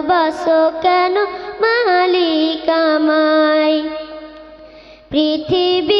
ভালোবাসো কেন মালিক আমায়? পৃথিবীর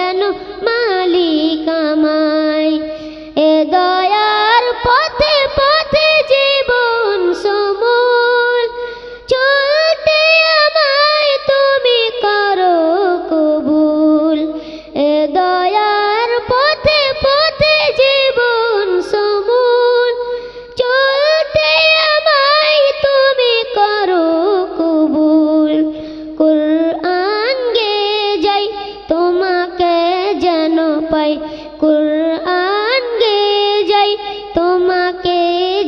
পাই কুরআন গে যাই, তোমাকে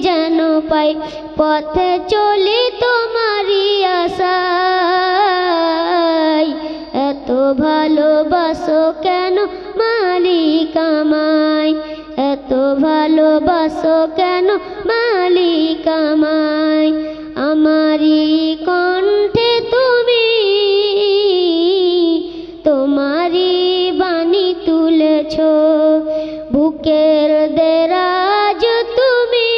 যেন পাই। পথে চলি তোমারই আশায়। এত ভালোবাসো কেন মালিক আমায়? এত ভালোবাসো কেন মালিক আমায়? তুলেছ বুকের দেরাজ তুমি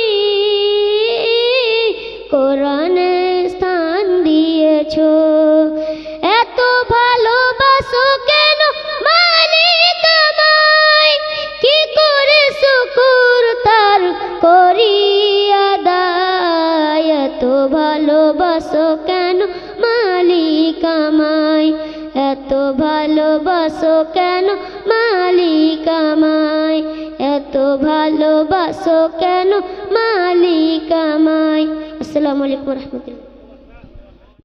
কোরআনে স্থান দিয়েছ। এত ভালোবাসো কেন মালিক আমায়? কি করে শুকুর তার করি আদায়? এত ভালোবাসো কেন মালিক এত ভালোবাসো কেন কেন মালিক আমায়? আসসালামু আলাইকুম রহমতুল্লাহ।